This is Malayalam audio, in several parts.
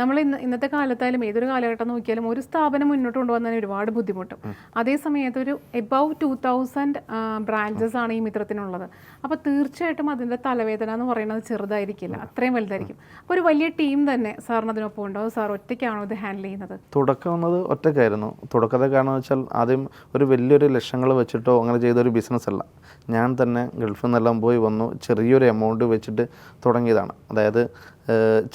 നമ്മൾ ഇന്ന് ഇന്നത്തെ കാലത്തായാലും ഏതൊരു കാലഘട്ടം നോക്കിയാലും ഒരു സ്ഥാപനം മുന്നോട്ട് കൊണ്ടുപോകുന്നതിന് ഒരുപാട് ബുദ്ധിമുട്ടും. അതേ സമയത്ത് ഒരു എബവ് ടു തൗസൻഡ് ബ്രാഞ്ചസ് ആണ് ഈ മിത്രത്തിനുള്ളത്. അപ്പോൾ തീർച്ചയായിട്ടും അതിന്റെ തലവേദന എന്ന് പറയുന്നത് ചെറുതായിരിക്കില്ല അത്രയും വലുതായിരിക്കും. അപ്പോൾ ഒരു വലിയ ടീം തന്നെ സാറിന് അതിനൊപ്പം ഉണ്ടോ? സാർ ഒറ്റയ്ക്കാണോ ഇത് ഹാൻഡിൽ ചെയ്യുന്നത്? തുടക്കം എന്നത് ഒറ്റയ്ക്കായിരുന്നു. തുടക്കത്തെ കാരണം വെച്ചാൽ ആദ്യം ഒരു വലിയൊരു ലക്ഷങ്ങൾ വെച്ചിട്ടോ അങ്ങനെ ചെയ്തൊരു ബിസിനസ് അല്ല. ഞാൻ തന്നെ ഗൾഫിൽ നിന്നെല്ലാം പോയി വന്നു ചെറിയൊരു എമൗണ്ട് വെച്ചിട്ട് തുടങ്ങിയതാണ്. അതായത്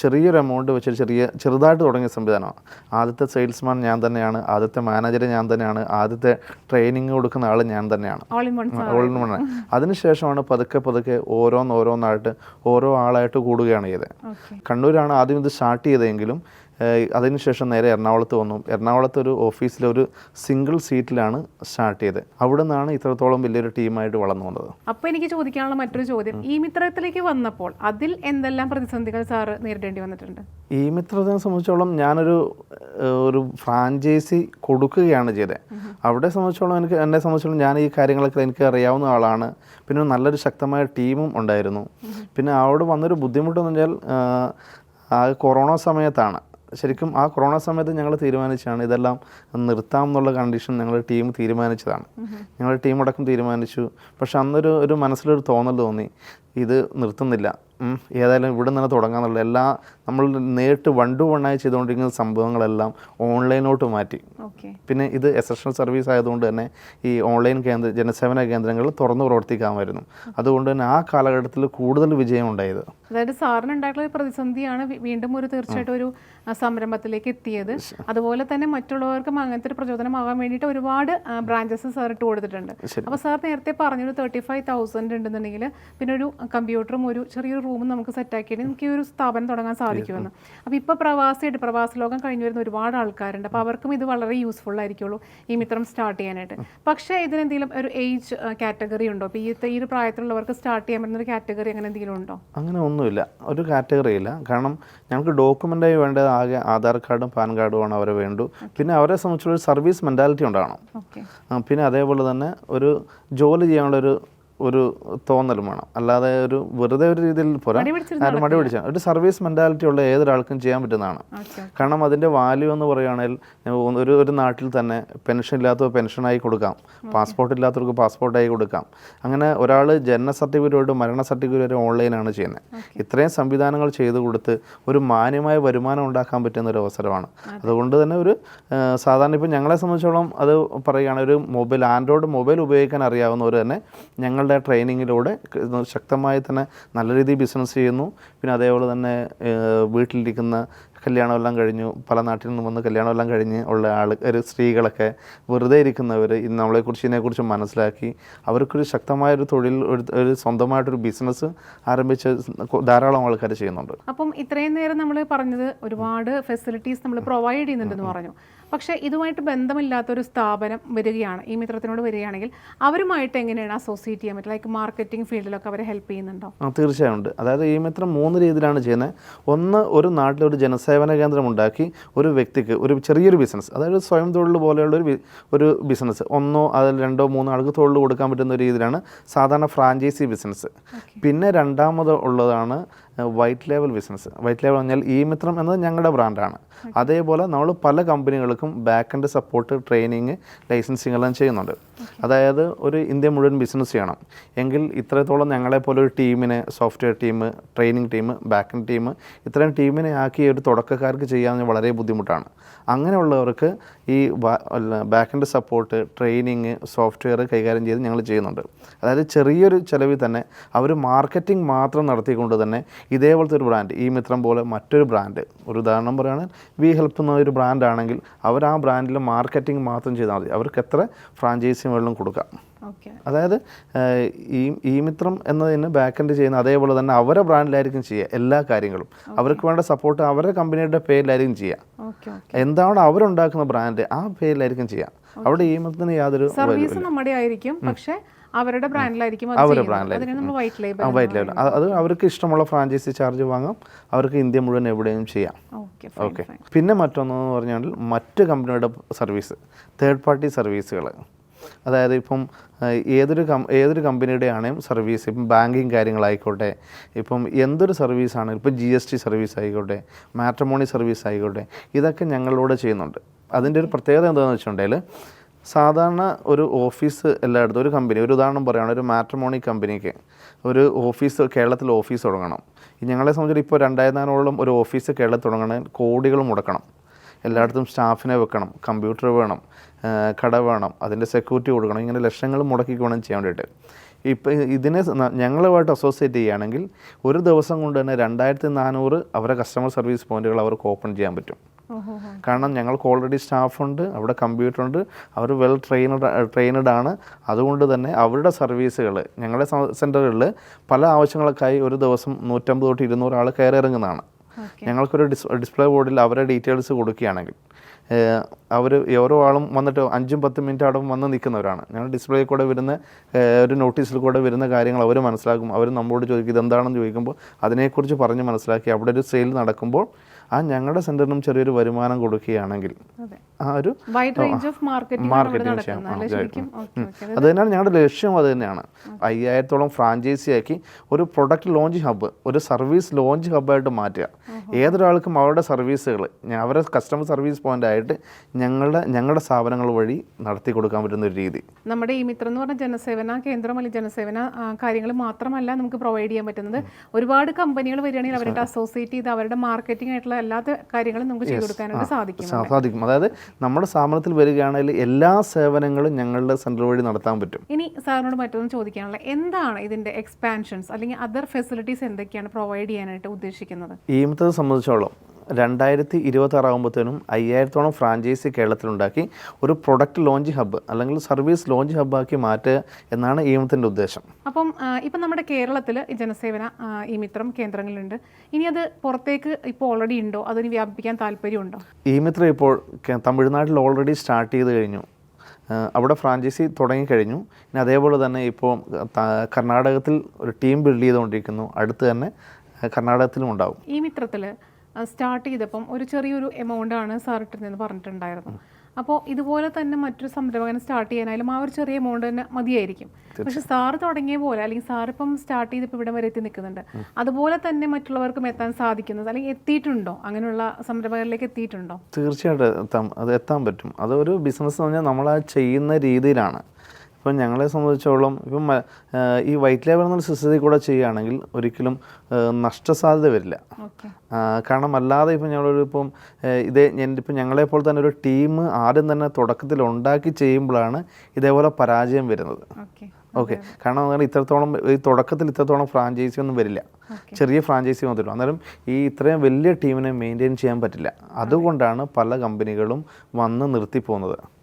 ചെറിയൊരു എമൗണ്ട് വെച്ചിട്ട് ചെറിയ ചെറുതായിട്ട് തുടങ്ങിയ സംവിധാനമാണ്. ആദ്യത്തെ സെയിൽസ്മാൻ ഞാൻ തന്നെയാണ് ആദ്യത്തെ മാനേജർ ഞാൻ തന്നെയാണ് ആദ്യത്തെ ട്രെയിനിങ് കൊടുക്കുന്ന ആൾ ഞാൻ തന്നെയാണ്. ഓൾ ഇൻ വൺ വൺ അതിനുശേഷമാണ് പതുക്കെ പതുക്കെ ഓരോന്നോരോന്നായിട്ട് ഓരോ ആളായിട്ട് കൂടുകയാണ് ചെയ്തത്. കണ്ണൂരാണ് ആദ്യം ഇത് സ്റ്റാർട്ട് ചെയ്തതെങ്കിലും അതിനുശേഷം നേരെ എറണാകുളത്ത് വന്നു. എറണാകുളത്ത് ഒരു ഓഫീസിലൊരു സിംഗിൾ സീറ്റിലാണ് സ്റ്റാർട്ട് ചെയ്തത്. അവിടെ നിന്നാണ് ഇത്രത്തോളം വലിയൊരു ടീമായിട്ട് വളർന്നു വന്നത്. അപ്പോൾ എനിക്ക് ചോദിക്കാനുള്ള മറ്റൊരു ചോദ്യം. ഈ മിത്രത്തിലേക്ക് വന്നപ്പോൾ അതിൽ എന്തെല്ലാം പ്രതിസന്ധികൾ സാറ് നേരിടേണ്ടി വന്നിട്ടുണ്ട്? ഈ മിത്രത്തിനെ സംബന്ധിച്ചോളം ഞാനൊരു ഒരു ഫ്രാഞ്ചൈസി കൊടുക്കുകയാണ് ചെയ്തത്. അവിടെ സംബന്ധിച്ചോളം എനിക്ക് എന്നെ സംബന്ധിച്ചോളം ഞാൻ ഈ കാര്യങ്ങളൊക്കെ എനിക്ക് അറിയാവുന്ന ആളാണ്. പിന്നെ നല്ലൊരു ശക്തമായ ടീമും ഉണ്ടായിരുന്നു. പിന്നെ അവിടെ വന്നൊരു ബുദ്ധിമുട്ടെന്ന് വെച്ചാൽ ആ കൊറോണ സമയത്താണ്. ശരിക്കും ആ കൊറോണ സമയത്ത് ഞങ്ങൾ തീരുമാനിച്ചാണ് ഇതെല്ലാം നിർത്താം എന്നുള്ള കണ്ടീഷൻ ഞങ്ങളുടെ ടീം തീരുമാനിച്ചതാണ്. ഞങ്ങളുടെ ടീം അടക്കം തീരുമാനിച്ചു. പക്ഷെ അന്നൊരു ഒരു മനസ്സിലൊരു തോന്നൽ തോന്നി. ഇത് നിർത്തുന്നില്ല. ഏതായാലും ഇവിടെ നിന്ന് തുടങ്ങാന്നുള്ള എല്ലാ നമ്മൾ നേരിട്ട് വൺ ടു വണ്ണായി ചെയ്തുകൊണ്ടിരിക്കുന്ന സംഭവങ്ങളെല്ലാം ഓൺലൈനോട്ട് മാറ്റി. ഓക്കെ. പിന്നെ ഇത് എസൻഷ്യൽ സർവീസ് ആയതുകൊണ്ട് തന്നെ ഈ ഓൺലൈൻ കേന്ദ്ര ജനസേവന കേന്ദ്രങ്ങൾ തുറന്നു പ്രവർത്തിക്കാമായിരുന്നു. അതുകൊണ്ട് തന്നെ ആ കാലഘട്ടത്തിൽ കൂടുതൽ വിജയം ഉണ്ടായത്. അതായത് സാറിന് ഉണ്ടായിട്ടുള്ള ഒരു പ്രതിസന്ധിയാണ് വീണ്ടും ഒരു തീർച്ചയായിട്ടും ഒരു സംരംഭത്തിലേക്ക് എത്തിയത്. അതുപോലെ തന്നെ മറ്റുള്ളവർക്കും അങ്ങനത്തെ ഒരു പ്രചോദനമാകാൻ വേണ്ടിയിട്ട് ഒരുപാട് ബ്രാഞ്ചസ് സാർ ഇട്ട് കൊടുത്തിട്ടുണ്ട്. അപ്പോൾ സാർ നേരത്തെ പറഞ്ഞൊരു തേർട്ടി ഫൈവ് തൗസൻഡ് ഉണ്ടെന്നുണ്ടെങ്കിൽ പിന്നെ ഒരു കമ്പ്യൂട്ടറും ഒരു ചെറിയൊരു റൂമും നമുക്ക് സെറ്റാക്കിയിട്ട് നമുക്ക് ഈ ഒരു സ്ഥാപനം തുടങ്ങാൻ സാധിക്കുമെന്ന്. അപ്പോൾ ഇപ്പോൾ പ്രവാസിയായിട്ട് പ്രവാസ ലോകം കഴിഞ്ഞു വരുന്ന ഒരുപാട് ആൾക്കാരുണ്ട്. അപ്പോൾ അവർക്കും ഇത് വളരെ യൂസ്ഫുൾ ആയിരിക്കുള്ളൂ ഈ മിത്രം സ്റ്റാർട്ട് ചെയ്യാനായിട്ട്. പക്ഷേ ഇതിനെന്തെങ്കിലും ഒരു ഏജ് കാറ്റഗറി ഉണ്ടോ? അപ്പോൾ ഈ ഈ ഒരു പ്രായത്തിലുള്ളവർക്ക് സ്റ്റാർട്ട് ചെയ്യാൻ പറ്റുന്ന ഒരു കാറ്റഗറി അങ്ങനെ എന്തെങ്കിലും ഉണ്ടോ? അങ്ങനെ ഒന്നുമില്ല. ഒരു കാറ്റഗറി ഇല്ല. കാരണം ഞങ്ങൾക്ക് ഡോക്യുമെന്റായി വേണ്ടത് ആകെ ആധാർ കാർഡും പാൻ കാർഡും ആണ് അവരെ വേണ്ടു. പിന്നെ അവരെ സംബന്ധിച്ചുള്ള ഒരു സർവീസ് മെന്റാലിറ്റി ഉണ്ടാകണം. പിന്നെ അതേപോലെ തന്നെ ഒരു ജോലി ചെയ്യാനുള്ള ഒരു ഒരു തോന്നലും വേണം. അല്ലാതെ ഒരു വെറുതെ ഒരു രീതിയിൽ പോരാ. മടി പിടിച്ചിരുന്ന് ആരും മടി പിടിച്ചാൽ ഒരു സർവീസ് മെന്റാലിറ്റി ഉള്ള ഏതൊരാൾക്കും ചെയ്യാൻ പറ്റുന്നതാണ്. കാരണം അതിന്റെ വാല്യൂ എന്ന് പറയുകയാണെങ്കിൽ ഒരു ഒരു നാട്ടിൽ തന്നെ പെൻഷൻ ഇല്ലാത്തവർ പെൻഷനായി കൊടുക്കാം. പാസ്പോർട്ട് ഇല്ലാത്തവർക്ക് പാസ്പോർട്ടായി കൊടുക്കാം. അങ്ങനെ ഒരാൾ ജനന സർട്ടിഫിക്കറ്റ് മരണ സർട്ടിഫിക്കറ്റ് വരെ ഓൺലൈനാണ് ചെയ്യുന്നത്. ഇത്രയും സംവിധാനങ്ങൾ ചെയ്തു കൊടുത്ത് ഒരു മാന്യമായ വരുമാനം ഉണ്ടാക്കാൻ പറ്റുന്ന ഒരു അവസരമാണ്. അതുകൊണ്ട് തന്നെ ഒരു സാധാരണ ഇപ്പോൾ ഞങ്ങളെ സംബന്ധിച്ചോളം അത് പറയുകയാണെങ്കിൽ ഒരു മൊബൈൽ ആൻഡ്രോയിഡ് മൊബൈൽ ഉപയോഗിക്കാൻ അറിയാവുന്നവർ തന്നെ ഞങ്ങളുടെ ട്രെയിനിങ്ങിലൂടെ ശക്തമായി തന്നെ നല്ല രീതിയിൽ ബിസിനസ് ചെയ്യുന്നു. പിന്നെ അതേപോലെ തന്നെ വീട്ടിലിരിക്കുന്ന കല്യാണമെല്ലാം കഴിഞ്ഞു പല നാട്ടിൽ നിന്നും വന്ന് കല്യാണമെല്ലാം കഴിഞ്ഞ് ഉള്ള ആൾ ഒരു സ്ത്രീകളൊക്കെ വെറുതെ ഇരിക്കുന്നവർ ഇന്ന് നമ്മളെക്കുറിച്ച് ഇതിനെക്കുറിച്ച് മനസ്സിലാക്കി. അവർക്കൊരു ശക്തമായൊരു തൊഴിൽ ഒരു ഒരു സ്വന്തമായിട്ടൊരു ബിസിനസ് ആരംഭിച്ച് ധാരാളം ആൾക്കാർ ചെയ്യുന്നുണ്ട്. അപ്പം ഇത്രയും നേരം നമ്മൾ പറഞ്ഞത് ഒരുപാട് ഫെസിലിറ്റീസ് നമ്മൾ പ്രൊവൈഡ് ചെയ്യുന്നുണ്ടെന്ന് പറഞ്ഞു. പക്ഷേ ഇതുമായിട്ട് ബന്ധമില്ലാത്തൊരു സ്ഥാപനം വരികയാണ് ഈ മിത്രത്തിനോട് വരികയാണെങ്കിൽ അവരുമായിട്ട് എങ്ങനെയാണ് അസോസിയേറ്റ് ചെയ്യാൻ പറ്റുക? ലൈക്ക് മാർക്കറ്റിംഗ് ഫീൽഡിലൊക്കെ അവരെ ഹെൽപ്പ് ചെയ്യുന്നുണ്ടോ? ആ തീർച്ചയായും ഉണ്ട് അതായത് ഈ മിത്രം മൂന്ന് രീതിയിലാണ് ചെയ്യുന്നത്. ഒന്ന് ഒരു നാട്ടിൽ ഒരു ജനസേവന കേന്ദ്രം ഉണ്ടാക്കി ഒരു വ്യക്തിക്ക് ഒരു ചെറിയൊരു ബിസിനസ് അതായത് സ്വയം തൊഴിൽ പോലെയുള്ള ഒരു ഒരു ബിസിനസ് ഒന്നോ അതിൽ രണ്ടോ മൂന്നോ ആൾക്ക് തൊഴിൽ കൊടുക്കാൻ പറ്റുന്ന ഒരു രീതിയിലാണ് സാധാരണ ഫ്രാഞ്ചൈസി ബിസിനസ് പിന്നെ രണ്ടാമത് ഉള്ളതാണ് white label business white label പറഞ്ഞാൽ ഈ മിത്രം എന്നത് ഞങ്ങളുടെ ബ്രാൻഡാണ് അതേപോലെ നമ്മൾ പല കമ്പനികൾക്കും back end support training licensing എല്ലാം ചെയ്യുന്നുണ്ട്. അതായത് ഒരു ഇന്ത്യ മുഴുവൻ ബിസിനസ് ചെയ്യണം. എങ്കിൽ ഇത്രത്തോളം ഞങ്ങളെപ്പോലെ ഒരു ടീമിന് software team training team back end team ഇത്രയും ടീമിനെ ആക്കി ഒരു തുടക്കക്കാർക്ക് ചെയ്യാൻ വളരെ ബുദ്ധിമുട്ടാണ്. അങ്ങനെയുള്ളവർക്ക് ഈ back end support training software കൈകാര്യം ചെയ്ത് ഞങ്ങൾ ചെയ്യുന്നുണ്ട്. അതായത് ചെറിയൊരു ചിലവിൽ തന്നെ അവർ മാർക്കറ്റിംഗ് മാത്രം നടത്തിക്കൊണ്ട് തന്നെ ഇതേപോലത്തെ ഒരു ബ്രാൻഡ് ഈ മിത്രം പോലെ മറ്റൊരു ബ്രാൻഡ് ഒരു ഉദാഹരണം പറയുകയാണെങ്കിൽ വി ഹെൽപ്പ് എന്ന ഒരു ബ്രാൻഡാണെങ്കിൽ അവർ ആ ബ്രാൻഡിൽ മാർക്കറ്റിംഗ് മാത്രം ചെയ്താൽ മതി. അവർക്ക് എത്ര ഫ്രാഞ്ചൈസി വെള്ളം കൊടുക്കാം. അതായത് ഈ ഈ മിത്രം എന്നതിന് ബാക്ക് എൻഡ് ചെയ്യുന്ന അതേപോലെ തന്നെ അവരെ ബ്രാൻഡിലായിരിക്കും ചെയ്യുക എല്ലാ കാര്യങ്ങളും. അവർക്ക് വേണ്ട സപ്പോർട്ട് അവരുടെ കമ്പനിയുടെ പേരിലായിരിക്കും ചെയ്യുക. എന്താണ് അവരുണ്ടാക്കുന്ന ബ്രാൻഡ് ആ പേരിലായിരിക്കും ചെയ്യുക. അവിടെ ഈ മിത്രത്തിന് യാതൊരു സർവീസ് നമ്മുടെ ആയിരിക്കും പക്ഷേ അവരുടെ ബ്രാൻഡിലായിരിക്കും അവരുടെ വൈറ്റ് ലേബൽ അത് അവർക്ക് ഇഷ്ടമുള്ള ഫ്രാഞ്ചൈസി ചാർജ് വാങ്ങാം. അവർക്ക് ഇന്ത്യ മുഴുവൻ എവിടെയും ചെയ്യാം. ഓക്കെ ഓക്കെ പിന്നെ മറ്റൊന്നെന്ന് പറഞ്ഞാൽ മറ്റ് കമ്പനിയുടെ സർവീസ് തേർഡ് പാർട്ടി സർവീസുകൾ അതായത് ഇപ്പം ഏതൊരു കം ഏതൊരു കമ്പനിയുടെ ആണെങ്കിലും സർവീസ് ഇപ്പം ബാങ്കിങ് കാര്യങ്ങളായിക്കോട്ടെ ഇപ്പം എന്തൊരു സർവീസ് ആണ് ഇപ്പം ജി എസ് ടി സർവീസ് ആയിക്കോട്ടെ മാട്രിമോണി സർവീസ് ആയിക്കോട്ടെ ഇതൊക്കെ ഞങ്ങളിലൂടെ ചെയ്യുന്നുണ്ട്. അതിന്റെ ഒരു പ്രത്യേകത എന്താണെന്ന് വെച്ചിട്ടുണ്ടെങ്കിൽ സാധാരണ ഒരു ഓഫീസ് എല്ലായിടത്തും ഒരു കമ്പനി ഒരു ഉദാഹരണം പറയുകയാണ് ഒരു മാട്രിമോണി കമ്പനിക്ക് ഒരു ഓഫീസ് കേരളത്തിൽ ഓഫീസ് തുടങ്ങണം. ഞങ്ങളെ സംബന്ധിച്ച് ഇപ്പോൾ രണ്ടായിരത്തോളം ഒരു ഓഫീസ് കേരളത്തിൽ തുടങ്ങണമെങ്കിൽ കോടികൾ മുടക്കണം. എല്ലായിടത്തും സ്റ്റാഫിനെ വെക്കണം കമ്പ്യൂട്ടർ വേണം കട വേണം അതിന്റെ സെക്യൂരിറ്റി കൊടുക്കണം ഇങ്ങനെ ലക്ഷങ്ങൾ മുടക്കി വേണം ചെയ്യാൻ വേണ്ടിയിട്ട്. ഇപ്പം ഇതിനെ ഞങ്ങളുമായിട്ട് അസോസിയേറ്റ് ചെയ്യുകയാണെങ്കിൽ ഒരു ദിവസം കൊണ്ട് തന്നെ രണ്ടായിരത്തി നാനൂറ് അവരെ കസ്റ്റമർ സർവീസ് പോയിന്റുകൾ അവർക്ക് ഓപ്പൺ ചെയ്യാൻ പറ്റും. കാരണം ഞങ്ങൾക്ക് ഓൾറെഡി സ്റ്റാഫുണ്ട് അവിടെ കമ്പ്യൂട്ടർ ഉണ്ട് അവർ വെൽ ട്രെയിനഡ് ട്രെയിനഡ് ആണ്. അതുകൊണ്ട് തന്നെ അവരുടെ സർവീസുകൾ ഞങ്ങളുടെ സെന്ററുകളിൽ പല ആവശ്യങ്ങൾക്കായി ഒരു ദിവസം നൂറ്റമ്പത് തൊട്ട് ഇരുന്നൂറ് ആൾ കയറി ഇറങ്ങുന്നതാണ് ഓക്കെ. ഞങ്ങൾക്കൊരു ഡിസ് ഡിസ്പ്ലേ ബോർഡിൽ അവരുടെ ഡീറ്റെയിൽസ് കൊടുക്കുകയാണെങ്കിൽ അവർ ഓരോ ആളും വന്നിട്ട് അഞ്ചും പത്തും മിനിറ്റ് അവിടെ വന്ന് നിൽക്കുന്നവരാണ്. ഞങ്ങൾ ഡിസ്പ്ലേ കൂടെ വരുന്ന ഒരു നോട്ടീസിൽ കൂടെ വരുന്ന കാര്യങ്ങൾ അവർ മനസ്സിലാക്കും. അവർ നമ്മളോട് ചോദിക്കും ഇതെന്താണെന്ന് ചോദിക്കുമ്പോൾ അതിനെക്കുറിച്ച് പറഞ്ഞ് മനസ്സിലാക്കി അവിടെ ഒരു സെയിൽ നടക്കുമ്പോൾ ആ ഞങ്ങളുടെ സെന്ററിനും ചെറിയൊരു വരുമാനം കൊടുക്കുകയാണെങ്കിൽ ആ ഒരു മാർക്കറ്റിംഗ് ചെയ്യാം. അത് തന്നെയാണ് ഞങ്ങളുടെ ലക്ഷ്യം അത് തന്നെയാണ്. അയ്യായിരത്തോളം ഫ്രാഞ്ചൈസി ആക്കി ഒരു പ്രൊഡക്റ്റ് ലോഞ്ച് ഹബ്ബ് ഒരു സർവീസ് ലോഞ്ച് ഹബ്ബായിട്ട് മാറ്റുക. ഏതൊരാൾക്കും അവരുടെ സർവീസുകൾ അവരുടെ കസ്റ്റമർ സർവീസ് പോയിന്റ് ആയിട്ട് ഞങ്ങളുടെ ഞങ്ങളുടെ സ്ഥാപനങ്ങൾ വഴി നടത്തി കൊടുക്കാൻ പറ്റുന്ന ഒരു രീതി. നമ്മുടെ ഈ മിത്രം എന്ന് പറഞ്ഞ ജനസേവന കേന്ദ്രം അല്ലെങ്കിൽ ജനസേവന കാര്യങ്ങൾ മാത്രമല്ല നമുക്ക് പ്രൊവൈഡ് ചെയ്യാൻ പറ്റുന്നത്. ഒരുപാട് കമ്പനികൾ വരികയാണെങ്കിൽ അവരുടെ അസോസിയേറ്റ് ചെയ്ത് അവരുടെ മാർക്കറ്റിംഗ് ആയിട്ടുള്ള എല്ലാ കാര്യങ്ങളും നമുക്ക് ചെയ്തു കൊടുക്കാനായിട്ട് സാധിക്കും സാധിക്കും. അതായത് നമ്മുടെ സ്ഥാപനത്തിൽ വരികയാണെങ്കിൽ എല്ലാ സേവനങ്ങളും ഞങ്ങളുടെ സെന്റർ വഴി നടത്താൻ പറ്റും. ഇനി സാറിനോട് മറ്റൊന്നും ചോദിക്കാനുള്ള എന്താണ് ഇതിന്റെ എക്സ്പാൻഷൻസ് അല്ലെങ്കിൽ അതർ ഫെസിലിറ്റീസ് എന്തൊക്കെയാണ് പ്രൊവൈഡ് ചെയ്യാനായിട്ട് ഉദ്ദേശിക്കുന്നത്? ഈമത്തെ സംബന്ധിച്ചോളം രണ്ടായിരത്തി ഇരുപത്താറാകുമ്പോഴത്തേനും അയ്യായിരത്തോളം ഫ്രാഞ്ചൈസി കേരളത്തിലുണ്ടാക്കി ഒരു പ്രൊഡക്റ്റ് ലോഞ്ച് ഹബ്ബ് അല്ലെങ്കിൽ സർവീസ് ലോഞ്ച് ഹബ്ബാക്കി മാറ്റുക എന്നാണ് ഈ ഈമത്തിന്റെ ഉദ്ദേശം. അപ്പം ഇപ്പം നമ്മുടെ കേരളത്തിൽ ജനസേവന ഈമിത്രം ഈ മിത്രം കേന്ദ്രങ്ങളുണ്ട്. ഇനി അത് പുറത്തേക്ക് ഇപ്പോൾ ഓൾറെഡി ഉണ്ടോ? അതിന് വ്യാപിപ്പിക്കാൻ താല്പര്യമുണ്ടോ? ഈമിത്ര ഇപ്പോൾ തമിഴ്നാട്ടിൽ ഓൾറെഡി സ്റ്റാർട്ട് ചെയ്ത് കഴിഞ്ഞു. അവിടെ ഫ്രാഞ്ചൈസി തുടങ്ങിക്കഴിഞ്ഞു. ഇനി അതേപോലെ തന്നെ ഇപ്പോൾ കർണാടകത്തിൽ ഒരു ടീം ബിൽഡ് ചെയ്തുകൊണ്ടിരിക്കുന്നു. അടുത്ത് തന്നെ കർണാടകത്തിലും ഉണ്ടാവും. ഈ മിത്രത്തിൽ സ്റ്റാർട്ട് ചെയ്തപ്പം ഒരു ചെറിയൊരു എമൗണ്ട് ആണ് സാർ ഇട്ടിരുന്നതെന്ന് പറഞ്ഞിട്ടുണ്ടായിരുന്നു. അപ്പോൾ ഇതുപോലെ തന്നെ മറ്റൊരു സംരംഭകൻ സ്റ്റാർട്ട് ചെയ്യാനായാലും ആ ഒരു ചെറിയ എമൗണ്ട് തന്നെ മതിയായിരിക്കും. പക്ഷെ സാർ തുടങ്ങിയ പോലെ അല്ലെങ്കിൽ സാർ ഇപ്പം സ്റ്റാർട്ട് ചെയ്തപ്പോൾ ഇവിടെ വരെ എത്തി നിൽക്കുന്നുണ്ട്. അതുപോലെ തന്നെ മറ്റുള്ളവർക്കും എത്താൻ സാധിക്കുന്നത് അല്ലെങ്കിൽ എത്തിയിട്ടുണ്ടോ? അങ്ങനെയുള്ള സംരംഭകരിലേക്ക് എത്തിയിട്ടുണ്ടോ? തീർച്ചയായിട്ടും എത്താം. അത് എത്താൻ പറ്റും. അതൊരു ബിസിനസ് എന്ന് പറഞ്ഞാൽ നമ്മൾ ആ ചെയ്യുന്ന രീതിയിലാണ്. ഇപ്പം ഞങ്ങളെ സംബന്ധിച്ചോളം ഇപ്പം ഈ വൈറ്റ് ലേബർ എന്നുള്ള സിസ്റ്റത്തിൽ കൂടെ ചെയ്യുകയാണെങ്കിൽ ഒരിക്കലും നഷ്ടസാധ്യത വരില്ല. കാരണം അല്ലാതെ ഇപ്പം ഞങ്ങളൊരു ഇപ്പം ഇതേ ഞാൻ ഇപ്പം ഞങ്ങളെപ്പോലെ തന്നെ ഒരു ടീം ആദ്യം തന്നെ തുടക്കത്തിൽ ഉണ്ടാക്കി ചെയ്യുമ്പോഴാണ് ഇതേപോലെ പരാജയം വരുന്നത്. ഓക്കെ. കാരണം അങ്ങനെ ഇത്രത്തോളം ഈ തുടക്കത്തിൽ ഇത്രത്തോളം ഫ്രാഞ്ചൈസി ഒന്നും വരില്ല. ചെറിയ ഫ്രാഞ്ചൈസി വന്നിട്ടുള്ളൂ അന്നേരം ഈ ഇത്രയും വലിയ ടീമിനെ മെയിന്റെയിൻ ചെയ്യാൻ പറ്റില്ല. അതുകൊണ്ടാണ് പല കമ്പനികളും വന്ന് നിർത്തി പോകുന്നത്.